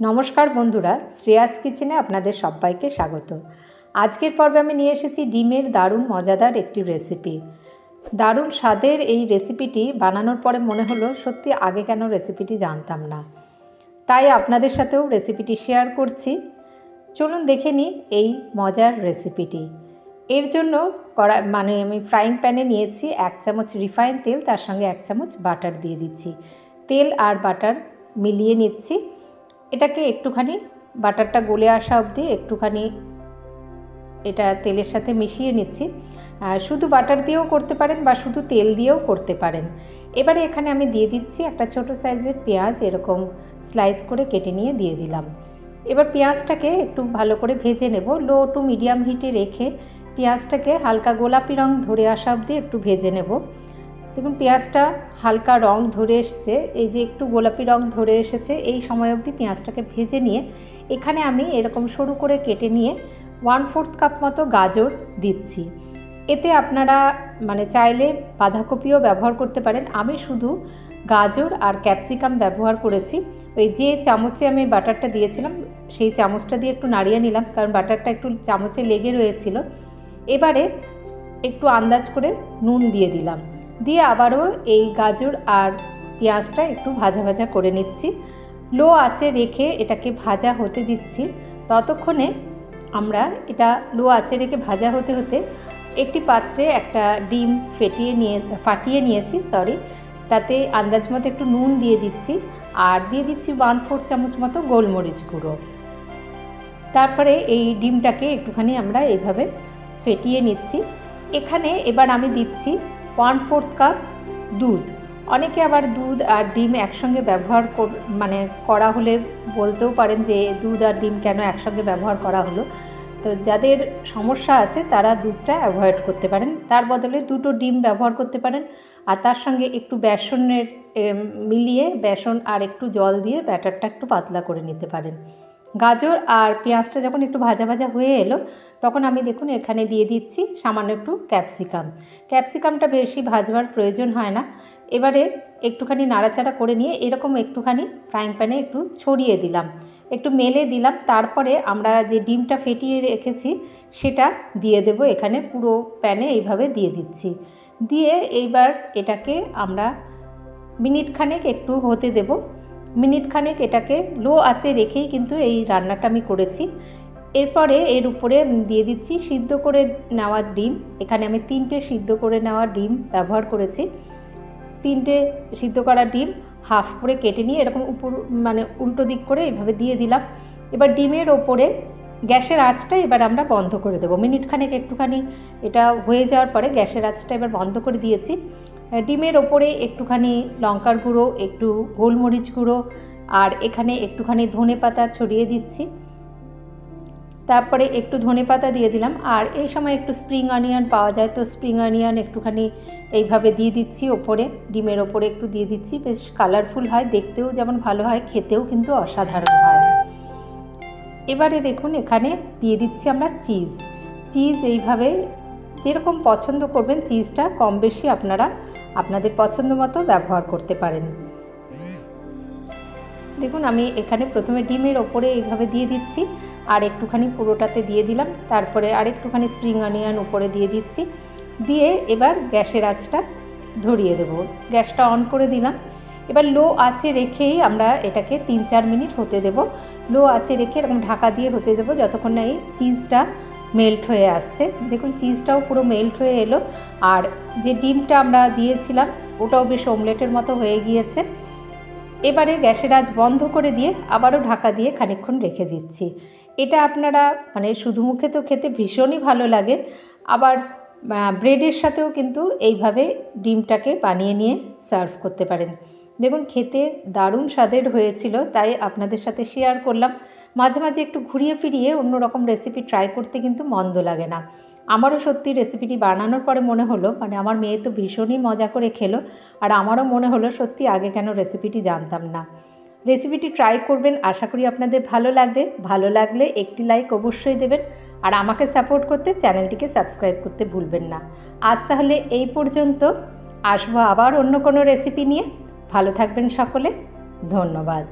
নমস্কার বন্ধুরা, শ্রেয়াস কিচেনে আপনাদের সবাইকে স্বাগত। আজকের পর্বে আমি নিয়ে এসেছি ডিমের দারুণ মজাদার একটি রেসিপি। দারুণ স্বাদের এই রেসিপিটি বানানোর পরে মনে হলো, সত্যি আগে কেন রেসিপিটি জানতাম না। তাই আপনাদের সাথেও রেসিপিটি শেয়ার করছি। চলুন দেখে নিই এই মজার রেসিপিটি। এর জন্য কড়া মানে আমি ফ্রাইং প্যানে নিয়েছি এক চামচ রিফাইন তেল, তার সঙ্গে এক চামচ বাটার দিয়ে দিচ্ছি। তেল আর বাটার মিলিয়ে নিচ্ছি। এটাকে একটুখানি বাটারটা গলে আসা অবধি একটুখানি এটা তেলের সাথে মিশিয়ে নিচ্ছি। শুধু বাটার দিয়েও করতে পারেন বা শুধু তেল দিয়েও করতে পারেন। এবারে এখানে আমি দিয়ে দিচ্ছি একটা ছোট সাইজের পেঁয়াজ, এরকম স্লাইস করে কেটে নিয়ে দিয়ে দিলাম। এবার পেঁয়াজটাকে একটু ভালো করে ভেজে নেব। লো টু মিডিয়াম হিটে রেখে পেঁয়াজটাকে হালকা গোলাপি রং ধরে আসা অবধি একটু ভেজে নেব। দেখুন, পেঁয়াজটা হালকা রং ধরে এসছে। এই যে একটু গোলাপি রং ধরে এসেছে, এই সময় অবধি পেঁয়াজটাকে ভেজে নিয়ে এখানে আমি এরকম সরু করে কেটে নিয়ে ওয়ান ফোর্থ কাপ মতো গাজর দিচ্ছি। এতে আপনারা মানে চাইলে বাঁধাকপিও ব্যবহার করতে পারেন। আমি শুধু গাজর আর ক্যাপসিকাম ব্যবহার করেছি। ওই যে চামচে আমি বাটারটা দিয়েছিলাম, সেই চামচটা দিয়ে একটু নাড়িয়ে নিলাম, কারণ বাটারটা একটু চামচে লেগে রয়েছিল। এবারে একটু আন্দাজ করে নুন দিয়ে দিলাম। দিয়ে আবারও এই গাজর আর পেঁয়াজটা একটু ভাজা ভাজা করে নিচ্ছি। লো আঁচে রেখে এটাকে ভাজা হতে দিচ্ছি। ততক্ষণে আমরা এটা লো আঁচে রেখে ভাজা হতে হতে একটি পাত্রে একটা ডিম ফেটিয়ে নিয়ে, ফাটিয়ে নিয়েছি সরি তাতে আন্দাজ মতো একটু নুন দিয়ে দিচ্ছি আর দিয়ে দিচ্ছি ওয়ান ফোর চামচ মতো গোলমরিচ গুঁড়ো। তারপরে এই ডিমটাকে একটুখানি আমরা এইভাবে ফেটিয়ে নিচ্ছি। এখানে এবার আমি দিচ্ছি ওয়ান ফোর্থ কাপ দুধ। অনেকে আবার দুধ আর ডিম একসঙ্গে ব্যবহার মানে করা হলে বলতেও পারেন যে দুধ আর ডিম কেন একসঙ্গে ব্যবহার করা হলো। তো যাদের সমস্যা আছে তারা দুধটা অ্যাভয়েড করতে পারেন। তার বদলে দুটো ডিম ব্যবহার করতে পারেন আর তার সঙ্গে একটু বেসনের মিলিয়ে বেসন আর একটু জল দিয়ে ব্যাটারটা একটু পাতলা করে নিতে পারেন। গাজর আর পেঁয়াজটা যখন একটু ভাজা ভাজা হয়ে এলো, তখন আমি দেখুন এখানে দিয়ে দিচ্ছি সামান্য একটু ক্যাপসিকাম। ক্যাপসিকামটা বেশি ভাজবার প্রয়োজন হয় না। এবারে একটুখানি নাড়াচাড়া করে নিয়ে এরকম একটুখানি ফ্রাইং প্যানে একটু ছড়িয়ে দিলাম। একটু মেলে দিলাম, তারপরে আমরা যে ডিমটা ফেটিয়ে রেখেছি, সেটা দিয়ে দেব এখানে পুরো প্যানে এইভাবে দিয়ে দিচ্ছি। দিয়ে এইবার এটাকে আমরা মিনিট খানেক একটু হতে দেব। মিনিট খানেক এটাকে লো আঁচে রেখেই কিন্তু এই রান্নাটা আমি করেছি। এরপরে এর উপরে দিয়ে দিচ্ছি সিদ্ধ করে নেওয়া ডিম। এখানে আমি তিনটে সিদ্ধ করে নেওয়া ডিম ব্যবহার করেছি। তিনটে সিদ্ধ করা ডিম হাফ করে কেটে নিয়ে এরকম উপর মানে উল্টো দিক করে এভাবে দিয়ে দিলাম। এবার ডিমের ওপরে গ্যাসের আঁচটা এবার আমরা বন্ধ করে দেবো। মিনিট খানেক একটুখানি এটা হয়ে যাওয়ার পরে গ্যাসের আঁচটা এবার বন্ধ করে দিয়েছি। ডিমের ওপরে একটুখানি লঙ্কার গুঁড়ো, একটু গোলমরিচ গুঁড়ো, আর এখানে একটুখানি ধনে পাতা ছড়িয়ে দিচ্ছি। তারপরে একটু ধনে পাতা দিয়ে দিলাম। আর এই সময় একটু স্প্রিং অনিয়ন পাওয়া যায়, তো স্প্রিং অনিয়ন একটুখানি এইভাবে দিয়ে দিচ্ছি ওপরে, ডিমের ওপরে একটু দিয়ে দিচ্ছি। বেশ কালারফুল হয়, দেখতেও যেমন ভালো হয়, খেতেও কিন্তু অসাধারণ হয়। এবারে দেখুন, এখানে দিয়ে দিচ্ছি আমরা চিজ। চিজ এইভাবে যেরকম পছন্দ করবেন চিজটা কম বেশি আপনারা আপনাদের পছন্দ মতো ব্যবহার করতে পারেন। দেখুন, আমি এখানে প্রথমে ডিমের ওপরে এইভাবে দিয়ে দিচ্ছি, আর একটুখানি পুরোটাতে দিয়ে দিলাম, তারপরে আর একটুখানি স্প্রিং অনিয়ন উপরে দিয়ে দিচ্ছি। দিয়ে এবার গ্যাসের আঁচটা ধরিয়ে দেব। গ্যাসটা অন করে দিলাম। এবার লো আঁচে রেখেই আমরা এটাকে তিন চার মিনিট হতে দেব। লো আঁচে রেখে এরকম ঢাকা দিয়ে হতে দেবো, যতক্ষণ না এই চিজটা মেল্ট হয়ে আসছে। দেখুন চিজটাও পুরো মেল্ট হয়ে এলো। আর যে ডিমটা আমরা দিয়েছিলাম, ওটাও বেশ অমলেটের মতো হয়ে গিয়েছে। এবারে গ্যাসের আজ বন্ধ করে দিয়ে আবারও ঢাকা দিয়ে খানিক্ষণ রেখে দিচ্ছি। এটা আপনারা মানে শুধু মুখে তো খেতে ভীষণই ভালো লাগে। আবার ব্রেডের সাথেও কিন্তু এইভাবে ডিমটাকে বানিয়ে নিয়ে সার্ভ করতে পারেন। দেখুন, খেতে দারুণ স্বাদের হয়েছিল, তাই আপনাদের সাথে শেয়ার করলাম। মাঝে মাঝে একটু ঘুরিয়ে ফিরিয়ে অন্য রকম রেসিপি ট্রাই করতে কিন্তু মন্দ লাগে না। আমারও সত্যি রেসিপিটি বানানোর পরে মনে হলো মানে আমার মেয়ে তো ভীষণই মজা করে খেলো, আর আমারও মনে হলো সত্যি আগে কেন রেসিপিটি জানতাম না। রেসিপিটি ট্রাই করবেন, আশা করি আপনাদের ভালো লাগবে। ভালো লাগলে একটি লাইক অবশ্যই দেবেন, আর আমাকে সাপোর্ট করতে চ্যানেলটিকে সাবস্ক্রাইব করতে ভুলবেন না। আজ তাহলে এই পর্যন্ত, আসব আবার অন্য কোনো রেসিপি নিয়ে। ভালো থাকবেন সকলে, ধন্যবাদ।